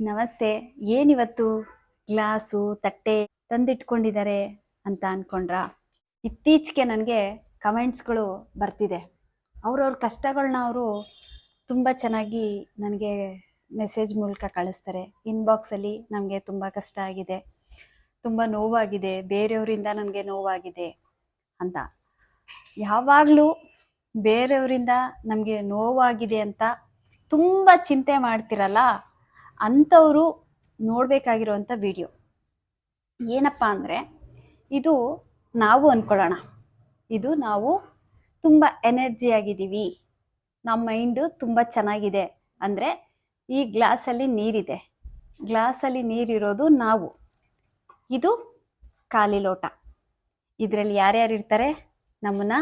ನಮಸ್ತೆ, ಏನಿವತ್ತು? ಗ್ಲಾಸು, ತಟ್ಟೆ ತಂದಿಟ್ಕೊಂಡಿದ್ದಾರೆ ಅಂತ ಅನ್ಕೊಂಡ್ರ? ಇತ್ತೀಚೆಗೆ ನನಗೆ ಕಮೆಂಟ್ಸ್ಗಳು ಬರ್ತಿದೆ. ಅವ್ರವ್ರ ಕಷ್ಟಗಳನ್ನ ಅವರು ತುಂಬ ಚೆನ್ನಾಗಿ ನನಗೆ ಮೆಸೇಜ್ ಮೂಲಕ ಕಳಿಸ್ತಾರೆ. ಇನ್ಬಾಕ್ಸಲ್ಲಿ ನಮಗೆ ತುಂಬ ಕಷ್ಟ ಆಗಿದೆ. ತುಂಬ ನೋವಾಗಿದೆ. ಬೇರೆಯವರಿಂದ ನನಗೆ ನೋವಾಗಿದೆ ಅಂತ. ಯಾವಾಗಲೂ ಬೇರೆಯವರಿಂದ ನಮಗೆ ನೋವಾಗಿದೆ ಅಂತ ತುಂಬ ಚಿಂತೆ ಮಾಡ್ತಿರಲ್ಲ? ಅಂಥವರು ನೋಡಬೇಕಾಗಿರುವಂಥ ವಿಡಿಯೋ. ಏನಪ್ಪ ಅಂದರೆ, ಇದು ನಾವು ಅಂದ್ಕೊಳ್ಳೋಣ ಇದು ನಾವು ತುಂಬ ಎನರ್ಜಿ ಆಗಿದ್ದೀವಿ. ನಮ್ಮ ಮೈಂಡು ತುಂಬ ಚೆನ್ನಾಗಿದೆ. ಅಂದರೆ ಈ ಗ್ಲಾಸಲ್ಲಿ ನೀರಿದೆ. ಗ್ಲಾಸಲ್ಲಿ ನೀರಿರೋದು ನಾವು. ಇದು ಖಾಲಿ ಲೋಟ ಇದರಲ್ಲಿ ಯಾರ್ಯಾರು ಇರ್ತಾರೆ? ನಮ್ಮನ್ನ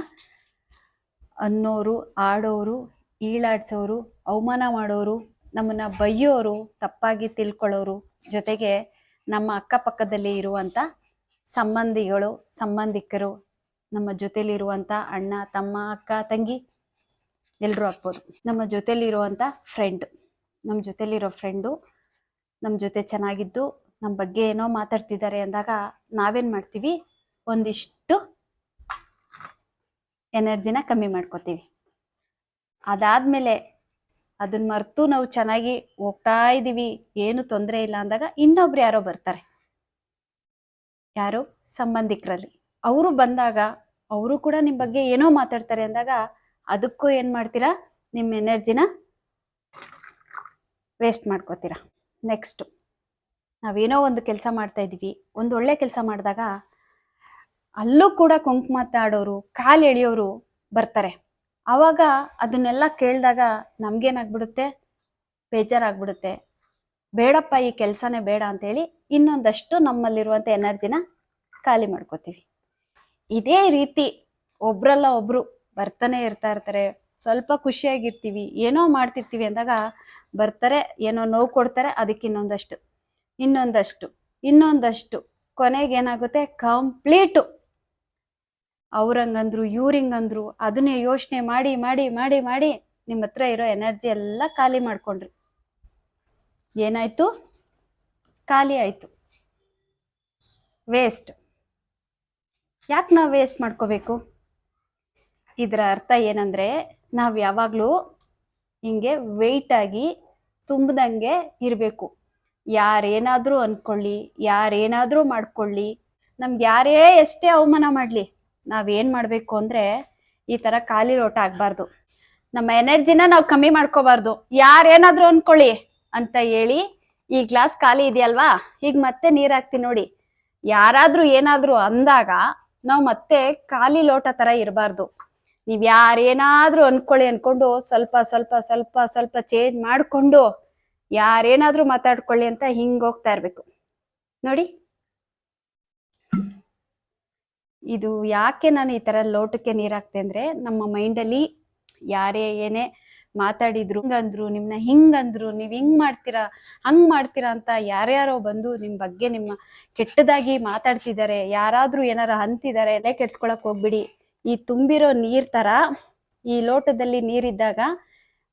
ಅನ್ನೋರು, ಆಡೋರು, ಈಳಾಡ್ಸೋರು, ಅವಮಾನ ಮಾಡೋರು ನಮ್ಮನ್ನ ಬೈಯೋರು, ತಪ್ಪಾಗಿ ತಿಳ್ಕೊಳ್ಳೋರು ಜೊತೆಗೆ ನಮ್ಮ ಅಕ್ಕಪಕ್ಕದಲ್ಲಿ ಇರುವಂಥ ಸಂಬಂಧಿಗಳು, ಸಂಬಂಧಿಕರು, ನಮ್ಮ ಜೊತೆಲಿರುವಂಥ ಅಣ್ಣ, ತಮ್ಮ, ಅಕ್ಕ, ತಂಗಿ ಎಲ್ಲರೂ ಆಗ್ಬೋದು. ನಮ್ಮ ಜೊತೆಲಿರುವಂಥ ಫ್ರೆಂಡ್ ನಮ್ಮ ಜೊತೆಲಿರೋ ಫ್ರೆಂಡು ನಮ್ಮ ಜೊತೆ ಚೆನ್ನಾಗಿದ್ದು, ನಮ್ಮ ಬಗ್ಗೆ ಏನೋ ಮಾತಾಡ್ತಿದ್ದಾರೆ ಅಂದಾಗ ನಾವೇನು ಮಾಡ್ತೀವಿ? ಒಂದಿಷ್ಟು ಎನರ್ಜಿನ ಕಮ್ಮಿ ಮಾಡ್ಕೋತೀವಿ. ಅದಾದ್ಮೇಲೆ ಅದನ್ನ ಮರೆತು ನಾವು ಚೆನ್ನಾಗಿ ಹೋಗ್ತಾ ಇದ್ದೀವಿ ಏನು ತೊಂದರೆ ಇಲ್ಲ ಅಂದಾಗ ಇನ್ನೊಬ್ರು ಯಾರೋ ಬರ್ತಾರೆ. ಯಾರು ಸಂಬಂಧಿಕರಲ್ಲಿ. ಅವರು ಬಂದಾಗ ಅವರು ಕೂಡ ನಿಮ್ಮ ಬಗ್ಗೆ ಏನೋ ಮಾತಾಡ್ತಾರೆ ಅಂದಾಗ ಅದಕ್ಕೂ ಏನು ಮಾಡ್ತೀರಾ? ನಿಮ್ಮ ಎನರ್ಜಿನ ವೇಸ್ಟ್ ಮಾಡ್ಕೋತೀರಾ. ನೆಕ್ಸ್ಟು, ನಾವೇನೋ ಒಂದು ಕೆಲಸ ಮಾಡ್ತಾ ಇದ್ದೀವಿ ಒಂದು ಒಳ್ಳೆ ಕೆಲಸ ಮಾಡಿದಾಗ ಅಲ್ಲೂ ಕೂಡ ಕುಂಕುಮ ಮಾತಾಡೋರು ಕಾಲು ಎಳೆಯೋರು ಬರ್ತಾರೆ. ಆವಾಗ ಅದನ್ನೆಲ್ಲ ಕೇಳಿದಾಗ ನಮ್ಗೇನಾಗ್ಬಿಡುತ್ತೆ? ಬೇಜಾರಾಗ್ಬಿಡುತ್ತೆ. ಬೇಡಪ್ಪ, ಈ ಕೆಲಸನೇ ಬೇಡ ಅಂತೇಳಿ ಇನ್ನೊಂದಷ್ಟು ನಮ್ಮಲ್ಲಿರುವಂಥ ಎನರ್ಜಿನ ಖಾಲಿ ಮಾಡ್ಕೋತೀವಿ. ಇದೇ ರೀತಿ ಒಬ್ರಲ್ಲ ಒಬ್ರು ಬರ್ತಾನೆ ಇರ್ತಾ ಇರ್ತಾರೆ. ಸ್ವಲ್ಪ ಖುಷಿಯಾಗಿರ್ತೀವಿ, ಏನೋ ಮಾಡ್ತಿರ್ತೀವಿ ಅಂದಾಗ ಬರ್ತಾರೆ, ಏನೋ ನೋವು ಕೊಡ್ತಾರೆ, ಅದಕ್ಕೆ ಇನ್ನೊಂದಷ್ಟು ಇನ್ನೊಂದಷ್ಟು ಇನ್ನೊಂದಷ್ಟು. ಕೊನೆಗೆ ಏನಾಗುತ್ತೆ ಕಂಪ್ಲೀಟು. ಅವ್ರಂಗಂದ್ರು, ಇವ್ರಿಂಗಂದ್ರು, ಅದನ್ನೇ ಯೋಚನೆ ಮಾಡಿ ಮಾಡಿ ಮಾಡಿ ಮಾಡಿ ನಿಮ್ಮ ಹತ್ರ ಇರೋ ಎನರ್ಜಿ ಎಲ್ಲ ಖಾಲಿ ಮಾಡ್ಕೊಂಡ್ರಿ. ಏನಾಯ್ತು? ಖಾಲಿ ಆಯ್ತು. ವೇಸ್ಟ್. ಯಾಕೆ ನಾವು ವೇಸ್ಟ್ ಮಾಡ್ಕೋಬೇಕು? ಇದರ ಅರ್ಥ ಏನಂದ್ರೆ, ನಾವು ಯಾವಾಗಲೂ ಹಿಂಗೆ ವೆಯ್ಟ್ ಆಗಿ ತುಂಬದಂಗೆ ಇರಬೇಕು. ಯಾರೇನಾದರೂ ಅಂದ್ಕೊಳ್ಳಿ ಯಾರೇನಾದರೂ ಮಾಡ್ಕೊಳ್ಳಿ. ನಮ್ಗೆ ಯಾರೇ ಎಷ್ಟೇ ಅವಮಾನ ಮಾಡಲಿ ನಾವೇನು ಮಾಡಬೇಕು ಅಂದರೆ ಈ ಥರ ಖಾಲಿ ಲೋಟ ಆಗಬಾರ್ದು. ನಮ್ಮ ಎನರ್ಜಿನ ನಾವು ಕಮ್ಮಿ ಮಾಡ್ಕೋಬಾರ್ದು. ಯಾರೇನಾದರೂ ಅಂದ್ಕೊಳ್ಳಿ ಅಂತ ಹೇಳಿ ಈ ಗ್ಲಾಸ್ ಖಾಲಿ ಇದೆಯಲ್ವಾ? ಈಗ ಮತ್ತೆ ನೀರು ಹಾಕ್ತೀನಿ ನೋಡಿ. ಯಾರಾದ್ರೂ ಏನಾದ್ರೂ ಅಂದಾಗ ನಾವು ಮತ್ತೆ ಖಾಲಿ ಲೋಟ ಥರ ಇರಬಾರ್ದು. ನೀವ್ ಯಾರೇನಾದ್ರೂ ಅಂದ್ಕೊಳ್ಳಿ ಅಂದ್ಕೊಂಡು ಸ್ವಲ್ಪ ಸ್ವಲ್ಪ ಸ್ವಲ್ಪ ಸ್ವಲ್ಪ ಚೇಂಜ್ ಮಾಡ್ಕೊಂಡು ಯಾರೇನಾದರೂ ಮಾತಾಡ್ಕೊಳ್ಳಿ ಅಂತ ಹಿಂಗೆ ಹೋಗ್ತಾ ಇರಬೇಕು. ನೋಡಿ. ಇದು ಯಾಕೆ ನಾನು ಈ ತರ ಲೋಟಕ್ಕೆ ನೀರ್ ಹಾಕ್ತೆ ಅಂದ್ರೆ ನಮ್ಮ ಮೈಂಡಲ್ಲಿ ಯಾರೇ ಏನೇ ಮಾತಾಡಿದ್ರು, ಹಿಂಗಂದ್ರು, ನಿಮ್ನ ಹಿಂಗಂದ್ರು, ನೀವು ಹಿಂಗ್ ಮಾಡ್ತೀರಾ, ಹಂಗ್ ಮಾಡ್ತೀರಾ ಅಂತ ಯಾರ್ಯಾರೋ ಬಂದು ನಿಮ್ ಬಗ್ಗೆ ನಿಮ್ಮ ಕೆಟ್ಟದಾಗಿ ಮಾತಾಡ್ತಿದ್ದಾರೆ, ಯಾರಾದ್ರೂ ಏನಾರ ಅಂತಿದ್ದಾರೆ, ಎಲೆ ಕೆಡ್ಸ್ಕೊಳಕ್ ಹೋಗ್ಬಿಡಿ. ಈ ತುಂಬಿರೋ ನೀರ್ ತರ, ಈ ಲೋಟದಲ್ಲಿ ನೀರಿದ್ದಾಗ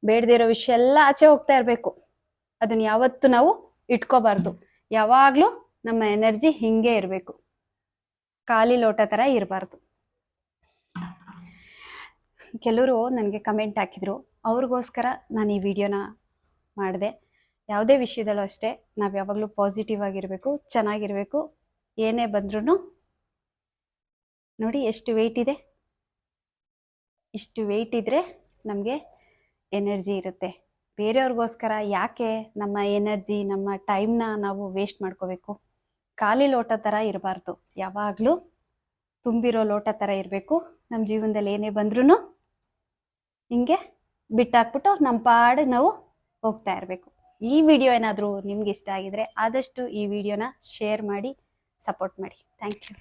ಬೇಡದಿರೋ ವಿಷಯ ಎಲ್ಲ ಆಚೆ ಹೋಗ್ತಾ ಇರಬೇಕು. ಅದನ್ನ ಯಾವತ್ತು ನಾವು ಇಟ್ಕೋಬಾರ್ದು. ಯಾವಾಗ್ಲೂ ನಮ್ಮ ಎನರ್ಜಿ ಹಿಂಗೆ ಇರಬೇಕು. ಖಾಲಿ ಲೋಟ ಥರ ಇರಬಾರ್ದು. ಕೆಲವರು ನನಗೆ ಕಮೆಂಟ್ ಹಾಕಿದರು, ಅವ್ರಿಗೋಸ್ಕರ ನಾನು ಈ ವಿಡಿಯೋನ ಮಾಡಿದೆ. ಯಾವುದೇ ವಿಷಯದಲ್ಲೂ ಅಷ್ಟೇ, ನಾವು ಯಾವಾಗಲೂ ಪಾಸಿಟಿವ್ ಆಗಿರಬೇಕು, ಚೆನ್ನಾಗಿರಬೇಕು, ಏನೇ ಬಂದ್ರೂ ನೋಡಿ ಎಷ್ಟು ವೆಯ್ಟ್ ಇದೆ. ಇಷ್ಟು ವೆಯ್ಟ್ ಇದ್ದರೆ ನಮಗೆ ಎನರ್ಜಿ ಇರುತ್ತೆ. ಬೇರೆಯವ್ರಿಗೋಸ್ಕರ ಯಾಕೆ ನಮ್ಮ ಎನರ್ಜಿ ನಮ್ಮ ಟೈಮ್ನ ನಾವು ವೇಸ್ಟ್ ಮಾಡ್ಕೋಬೇಕು? ಖಾಲಿ ಲೋಟ ಥರ ಇರಬಾರ್ದು. ಯಾವಾಗಲೂ ತುಂಬಿರೋ ಲೋಟ ಥರ ಇರಬೇಕು. ನಮ್ಮ ಜೀವನದಲ್ಲಿ ಏನೇ ಬಂದ್ರೂ ಹಿಂಗೆ ಬಿಟ್ಟಾಕ್ಬಿಟ್ಟು ನಮ್ಮ ಪಾಡಿಗೆ ನಾವು ಹೋಗ್ತಾ ಇರಬೇಕು. ಈ ವಿಡಿಯೋ ಏನಾದರೂ ನಿಮ್ಗೆ ಇಷ್ಟ ಆಗಿದ್ರೆ ಆದಷ್ಟು ಈ ವಿಡಿಯೋನ ಶೇರ್ ಮಾಡಿ, ಸಪೋರ್ಟ್ ಮಾಡಿ. Thank you.